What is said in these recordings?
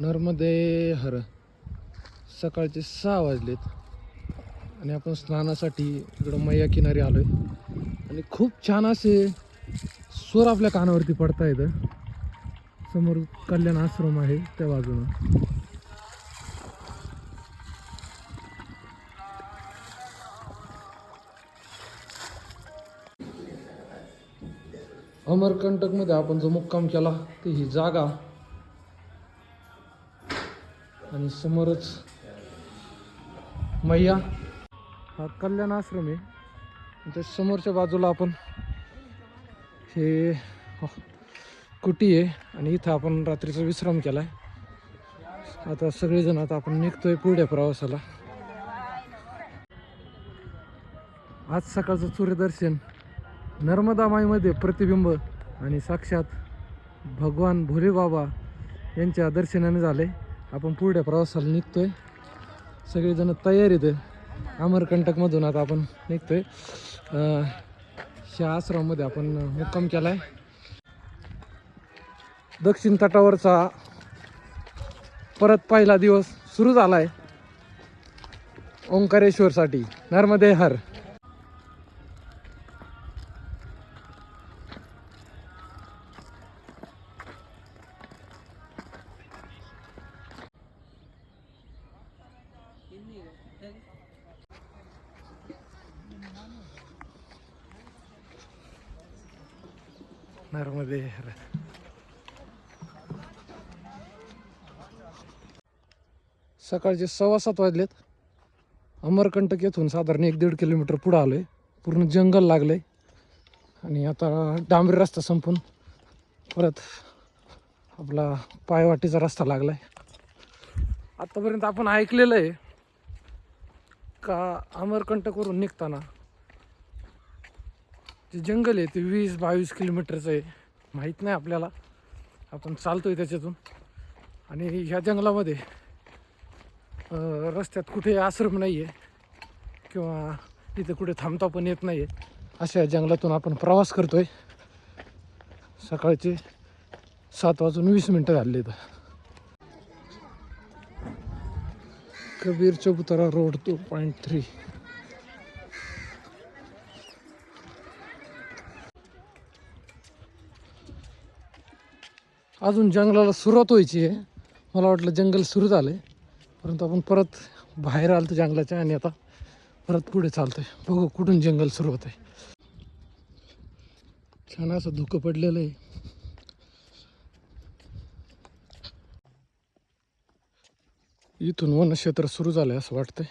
नर्मदे हर. सकाळचे सहा वाजलेत. आणि आपण स्नानासाठी इकडं मैया किनारी आलो आहे आणि खूप छान असे स्वर आपल्या कानावरती पडता येतं समोर कल्याण आश्रम आहे त्या बाजूनं. अमरकंटकमध्ये आपण जो मुक्काम केला ती ही जागा आणि समोरच मैया हा कल्याण आश्रम आहे. त्या समोरच्या बाजूला आपण हे कुटी आहे आणि इथं आपण रात्रीचा विश्राम केला आहे आता सगळेजण आता आपण निघतोय पुढे प्रवासाला. आज सकाळचं सूर्यदर्शन नर्मदा माईमध्ये प्रतिबिंब आणि साक्षात भगवान भोले बाबा यांच्या दर्शनाने झाले. आपण पुढे प्रवासाला निघतोय. सगळेजण तयारीत आहे अमरकंटकमधून आता आपण निघतोय. ह्या आश्रमामध्ये आपण मुक्काम केला आहे दक्षिण तटावरचा परत पहिला दिवस सुरू झाला आहे ओंकारेश्वरसाठी नर्मदे हर. सकाळचे सव्वा सात वाजलेत. अमरकंटक येथून साधारण एक दीड किलोमीटर पुढं आलो आहे पूर्ण जंगल लागलं आहे आणि आता डांबरी रस्ता संपून परत आपला पायवाटीचा रस्ता लागला आहे आत्तापर्यंत आपण ऐकलेलं आहे का अमरकंटकवरून निघताना जे जंगल आहे ते वीस बावीस किलोमीटरचं आहे. माहीत नाही आपल्याला. आपण चालतो आहे त्याच्यातून. आणि ह्या जंगलामध्ये रस्त्यात कुठे आश्रम नाही आहे किंवा इथे कुठे थांबता पण येत नाही आहे अशा जंगलातून आपण प्रवास करतो आहे सकाळचे सात वाजून वीस मिनटं झाले तर Kabir Chabutara road two point three अजून जंगलाला सुरुवात व्हायची आहे. मला वाटलं जंगल सुरू झालं आहे परंतु आपण परत बाहेर आलतो जंगलाच्या आणि आता परत पुढे चालतोय. बघू कुठून जंगल सुरू होत आहे छान असं धुकं पडलेलं आहे. इथून वनक्षेत्र सुरू झालं आहे असं वाटतंय.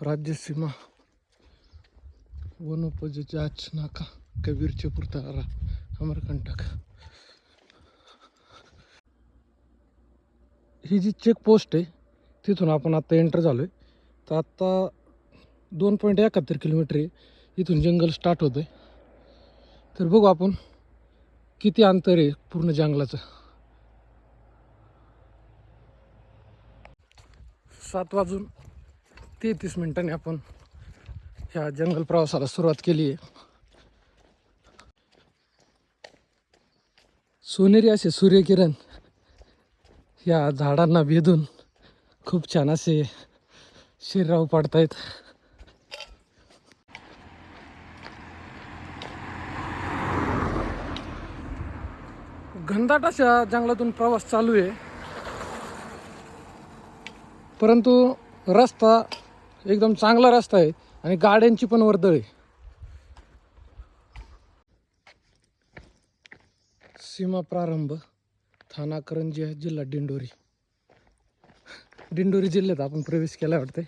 राज्यसीमा वनोपजेची आच नाका कबीरचे पुरतारा अमरकंटक. ही जी चेक पोस्ट आहे तिथून आपण आत्ता एंटर झालो आहे तर आत्ता दोन पॉईंट एकाहत्तर किलोमीटर आहे. इथून जंगल स्टार्ट होतं आहे तर बघू आपण किती अंतर आहे पूर्ण जंगलाचं. सात वाजून तेहतीस मिनिटांनी आपण ह्या जंगल प्रवासाला सुरुवात केली आहे. सोनेरी असे सूर्यकिरण या झाडांना भेदून खूप छान असे शिराव पाडतायत. घनदाट अशा जंगलातून प्रवास चालू आहे. परंतु रस्ता एकदम चांगला रस्ता आहे आणि गाड्यांची पण वर्दळ आहे. सीमा प्रारंभ. थाना करंजी जिल्हा दिंडोरी. दिंडोरी जिल्ह्यात आपण प्रवेश केला वाटते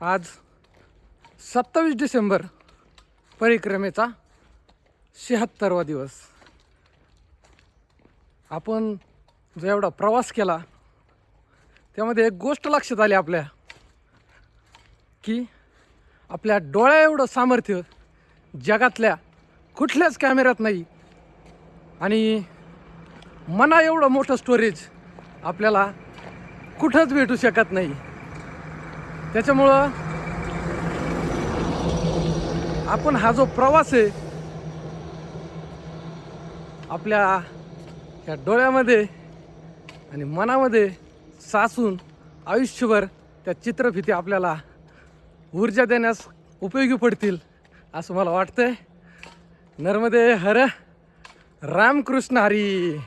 आज सत्तावीस डिसेंबर परिक्रमेचा शहात्तरवा दिवस. आपण जो एवढा प्रवास केला त्यामध्ये एक गोष्ट लक्षात आली आपल्या की आपल्या डोळ्या एवढं सामर्थ्य जगातल्या कुठल्याच कॅमेऱ्यात नाही आणि मना एवढं मोठं स्टोरेज आपल्याला कुठंच भेटू शकत नाही. त्याच्यामुळं आपण हा जो प्रवास आहे आपल्या ह्या डोळ्यामध्ये आणि मनामध्ये सासून आयुष्यभर त्या चित्रफिती आपल्याला ऊर्जा देण्यास उपयोगी पडतील असं मला वाटतंय. नर्मदे हर रामकृष्ण हरी.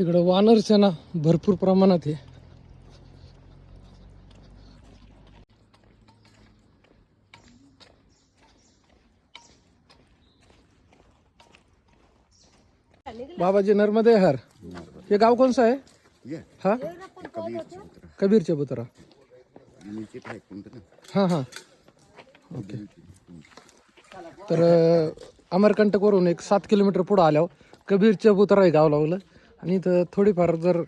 इकडं वानरसेना भरपूर प्रमाणात आहे. बाबाजी नर्मदे हर. हे गाव कोणचं आहे? हा? कबीर चबुतरा हां हां. ओके. तर अमरकंटकवरून एक सात किलोमीटर पुढं आल्यावर कबीर चबुतरा गाव लावलं आणि इथं थोडीफार जर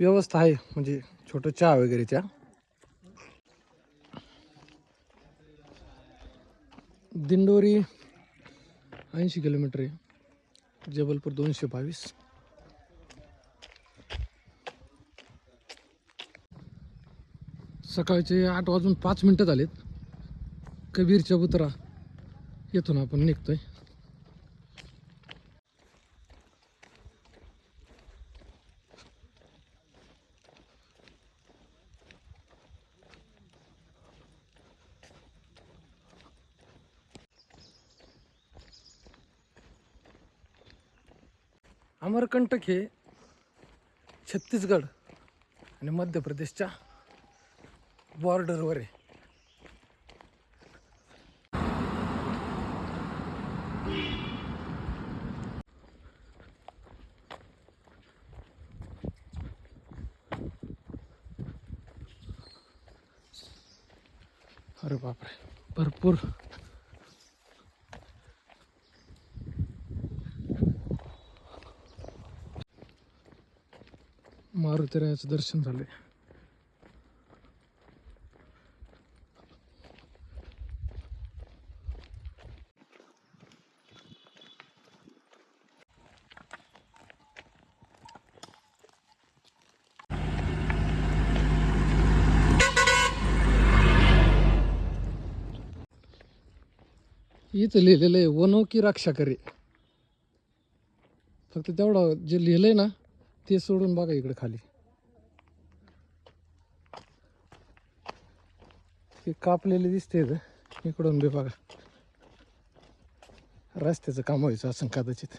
व्यवस्था आहे म्हणजे छोटं चहा वगैरे चहा दिंडोरी ऐंशी किलोमीटर आहे. जबलपूर दोनशे बावीस. सकाळचे आठ वाजून पाच मिनटं झालेत. कबीर चबुतरा येथून आपण निघतोय. अमरकंटक हे छत्तीसगड आणि मध्य प्रदेशच्या बॉर्डरवर आहे. अरे बापरे भरपूर. मारुतीरायाचं दर्शन झालंय. इथं लिहिलेलं आहे वनो की रक्षा करे. फक्त तेवढं जे लिहिलंय ना ते सोडून बघा इकडे खाली. ते कापलेले दिसते इकडून बी बघा. रस्त्याचं काम व्हायचं असं कदाचित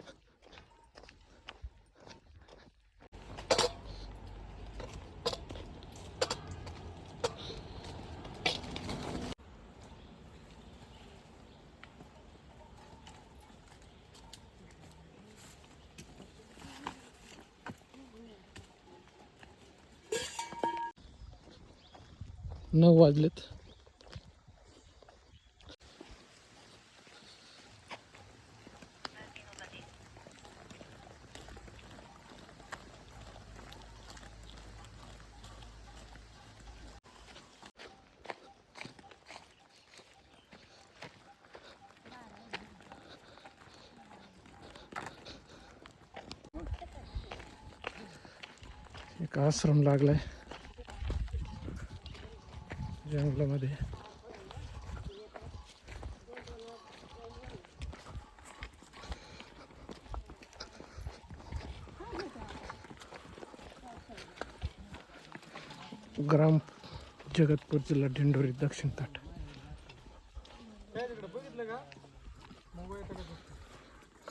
नऊ वाजलेत एक आश्रम लागलाय. जंगलामध्ये. ग्राम जगतपूर जिल्हा दिंडोरी दक्षिण तट.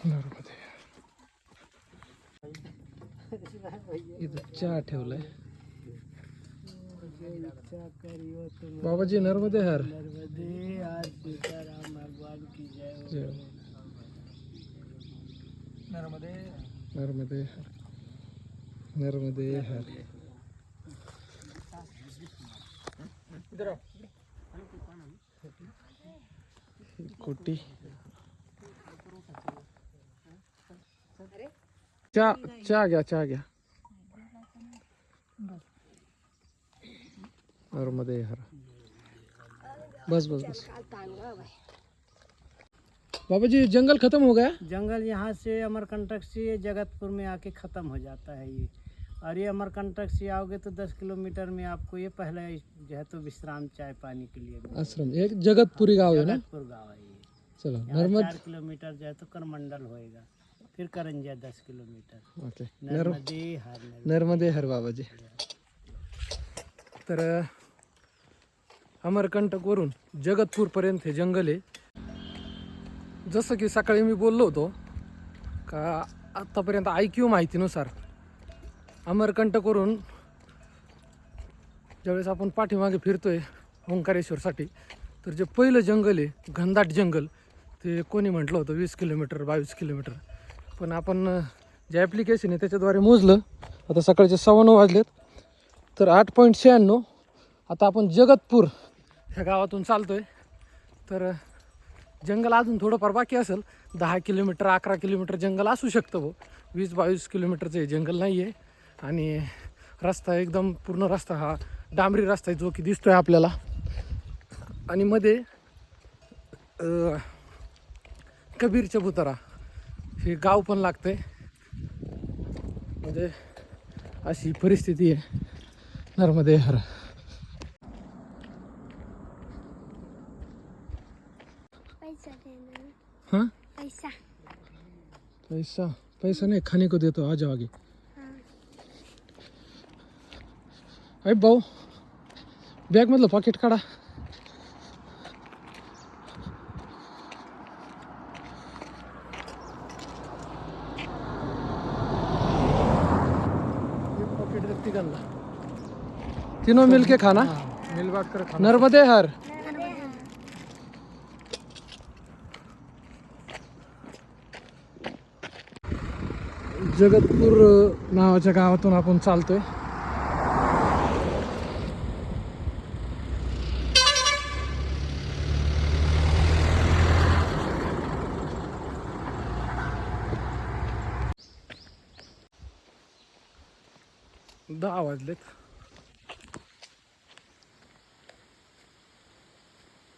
नर्मदे. इथं चहा ठेवलाय. बाबाजी नर्मदे हर। जय. नर्मदे हर। नर्मदे हर। ही कोटी। चहा चहा घ्या चहा घ्या नर्मदे हर बस बस बस। बाबा जी जंगल खत्म हो गया? जंगल यहाँ से अमरकंटक से जगतपुर में आके ख़त्म हो जाता है ये। और ये अमरकंटक से आओगे तो 10 किलोमीटर में आपको ये पहले जो है तो विश्राम चाय पानी के लिए आश्रम एक जगतपुरी गाव आहे ना? जगतपुर गाँव है ये। चला नर्मद चार किलोमीटर जो है तो करमंडल होएगा। फिर करंजिया दस किलोमीटर। ओके नर्म नर्मदे हर नर्मदे हर बाबाजी तर अमरकंटकवरून जगतपूरपर्यंत हे जंगल आहे. जसं की सकाळी मी बोललो होतो का आत्तापर्यंत आय क्यू माहितीनुसार अमरकंटकवरून ज्यावेळेस आपण पाठीमागे फिरतोय ओंकारेश्वरसाठी तर जे पहिलं जंगल आहे घनदाट जंगल ते कोणी म्हटलं होतं वीस किलोमीटर बावीस किलोमीटर. पण आपण जे ॲप्लिकेशन आहे त्याच्याद्वारे मोजलं आता सकाळचे सव्वा नऊ वाजलेत तर आठ पॉईंट शहाण्णव. आता आपण जगतपूर ह्या गावातून चालतो आहे तर जंगल अजून थोडंफार बाकी असेल. दहा किलोमीटर अकरा किलोमीटर जंगल असू शकतं भाऊ वीस बावीस किलोमीटरचं हे जंगल नाही आहे आणि रस्ता एकदम पूर्ण रस्ता हा डांबरी रस्ता आहे जो की दिसतो आहे आपल्याला. आणि मध्ये कबीर चबुतरा हे गाव पण लागतं आहे म्हणजे अशी परिस्थिती आहे. नर्मदे हर पैसा देना हां पैसा पैसा पैसा नाही खाने को देतो आ जाओ आगे अरे भाऊ बॅगमधलं पॉकेट काढा पॉकेट तिघांना तीनों मिलके खाना मिल बांट कर खाना नर्मदे हर जगतपूर नावाच्या गावातून आपण चालतोय. दहा वाजलेत.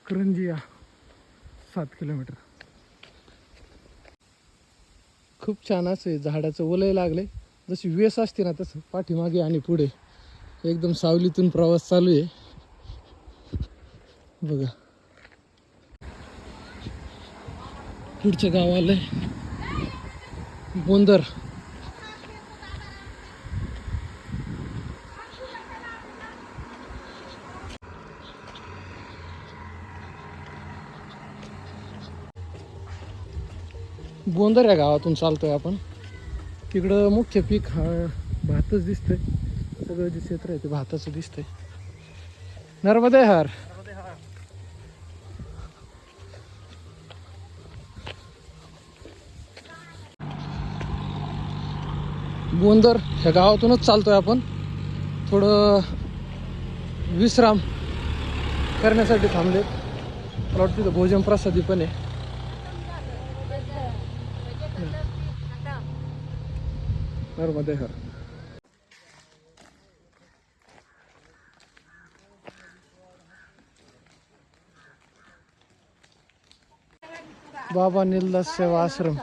करंजिया सात किलोमीटर. खूप छान असे झाडाचं वलय लागले जशी वेस असते ना तसं पाठीमागे आणि पुढे. एकदम सावलीतून प्रवास चालू आहे. बघा. पुढचं गाव आलंय. बोंदर. बोंदर या गावातून चालतोय आपण. तिकडं मुख्य पीक हा भातच दिसतंय. सगळं जे क्षेत्र आहे ते भाताचं दिसतंय. नर्मदे हार. बोंदर ह्या गावातूनच चालतोय आपण. थोडं विश्राम करण्यासाठी थांबले मला वाटतं तिथं भोजन प्रसादी पण आहे. नर्मदे हर। बाबा निलदास सेवा आश्रम।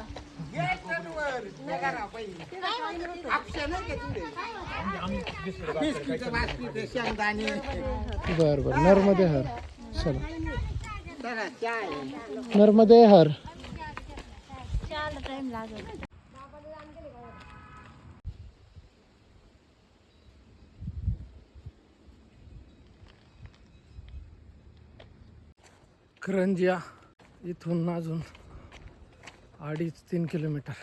बर बर नर्मदे हर। चला। नर्मदे हर। करंजिया इथून अजून अडीच तीन किलोमीटर.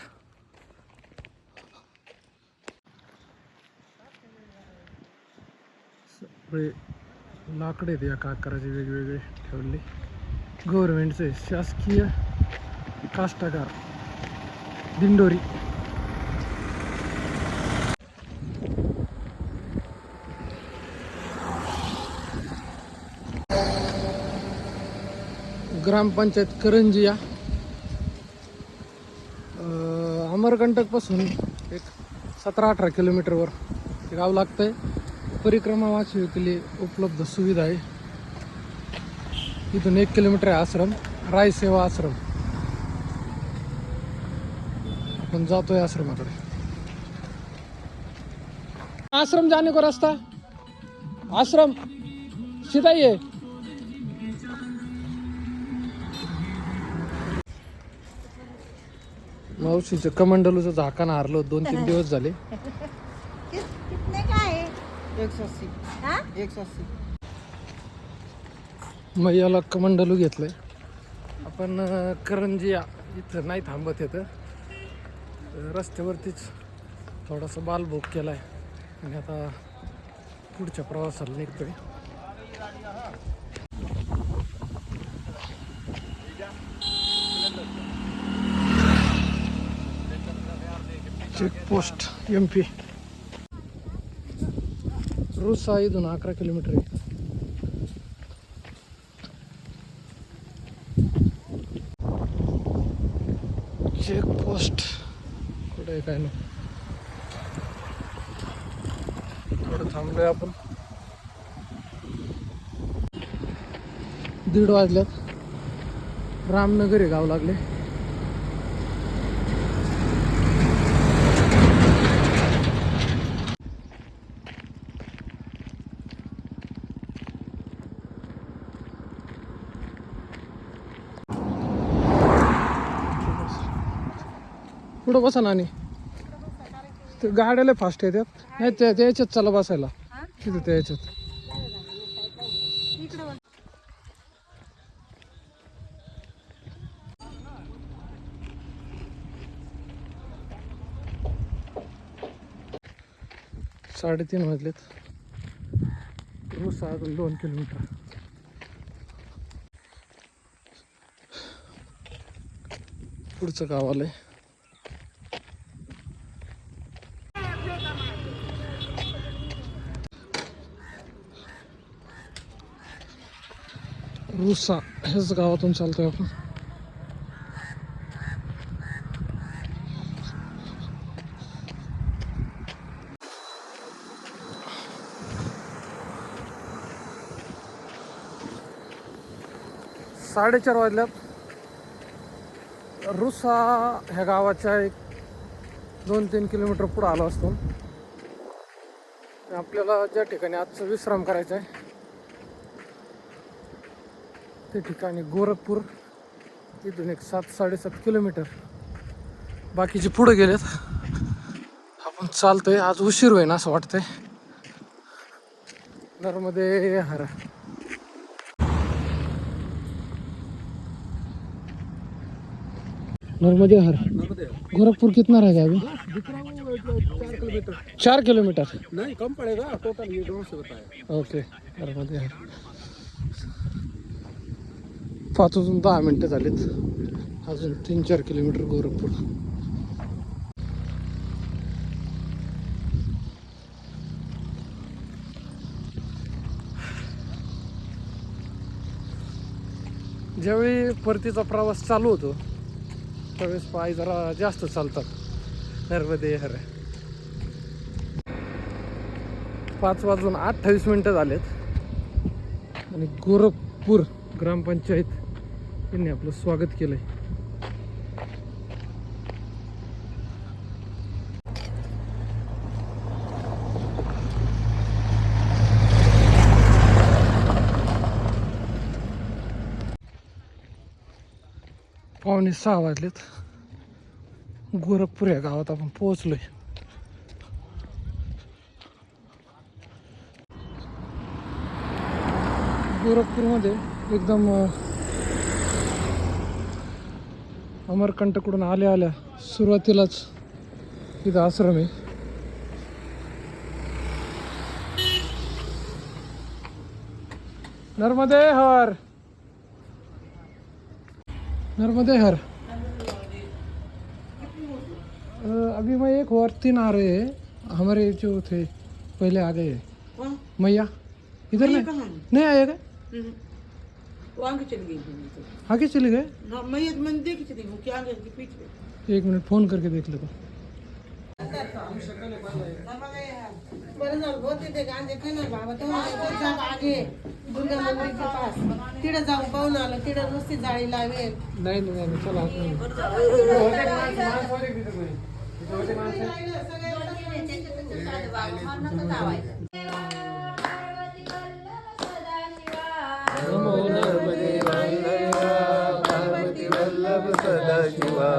सगळे लाकडे आहेत एका आकाराचे वेगवेगळे ठेवले. गव्हर्नमेंटचे शासकीय काष्टागार दिंडोरी. ग्रामपंचायत करंजिया. अमरकंटकपासून एक सतरा अठरा किलोमीटरवर हे गाव लागतंय. परिक्रमा वाचविकली उपलब्ध सुविधा आहे. इथून एक किलोमीटर आहे आश्रम रायसेवा आश्रम. आपण जातोय आश्रमाकडे. आश्रम जाने को रस्ता. आश्रम सीधा ही मावशीचं कमंडलूचं झाकान हारलो दोन तीन दिवस झाले. कितने का है एक सौ अस्सी हाँ? एक सौ अस्सी मैयाला कमंडलू घेतलंय. आपण अं, करंजिया इथं नाही थांबत येतं रस्त्यावरतीच थोडासा बालभोग केलाय. आणि आता पुढच्या प्रवासाला निघतोय. चेकपोस्ट एम पी रुसा इथून अकरा किलोमीटर आहे. चेकपोस्ट कुठे आहे काय नाही. थोडं थांबलोय आपण. दीड वाजल्यात. रामनगर हे गाव लागले. पुढं बसा नानी. ते गाड्याला फास्ट येतात नाही त्या त्या याच्यात चला बसायला. तिथे त्या याच्यात. साडेतीन वाजलेत. रोज अजून दोन किलोमीटर. पुढचं गाव आलंय. रुसा ह्याच गावातून चालतोय आपण. साडेचार वाजल्यात. रुसा ह्या गावाच्या एक दोन तीन किलोमीटर पुढं आलो असतो. आपल्याला ज्या ठिकाणी आजचा विश्राम करायचा आहे ते ठिकाणी गोरखपूर तिथून एक सात साडेसात किलोमीटर बाकीचे पुढे गेलेत. आपण चालतोय आज उशीर होईन असं वाटतंय. नर्मदे हर. नर्मदे हर. गोरखपुर कितना रहेगा अभी? चार किलोमीटर. नहीं कम पड़ेगा टोटल ये दोनों से बताया। ओके नर्मदे हर. पाच वाजून दहा मिनटं झालीत. अजून तीन चार किलोमीटर गोरखपूर. ज्यावेळी परतीचा प्रवास चालू होतो त्यावेळेस पाय जरा जास्त चालतात. नर्मदे हर. पाच वाजून अठ्ठावीस मिनटं झालेत. आणि गोरखपूर ग्रामपंचायत त्यांनी आपलं स्वागत केलंय. पावणे सहा वाजलेत. गोरखपूर या गावात आपण पोहोचलोय. गोरखपूरमध्ये एकदम अ, अमरकंटकडून आल्या आल्या सुरुवातीलाच इथं आश्रम आहे. नर्मदे हर. नर्मदे हर. अभी मैं एक और तीन आ रहे हैं। हमारे जो थे पहले आ गए मैया? इधर नहीं? नहीं आएगा वो आगे चली गई थी तो आगे चले गए? हाँ, मैं ये मैंने देखी थी वो क्या आगे के पीछे। एक मिनट फोन करके देख लेता बरं झालं होते ते गांजे खाणार बाबा तेव्हा जा आगे दुर्गा मंदिरच्या पास तिकडे जाऊन पाहून आलं तिकडे नुसती जाळी लावेल नाही। नाही नाही चला आत सदाशिवा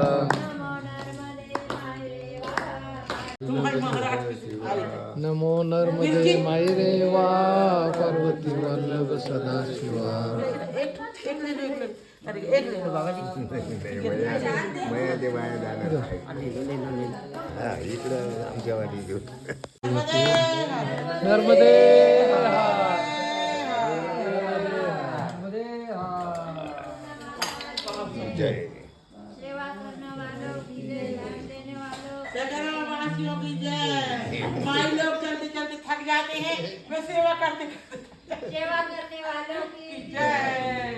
नमो नर्मदे मायरे वा पार्वती वल्लभ सदाशिवा वाटी घेऊ नर्मदे हार. नर्मदे हार. जय सेवा करने वालों की जय ध्यान देने वालों वासियों की जय माई लोग जल्दी जल्दी थक जाते हैं मैं सेवा करते. सेवा करने वालों की जय.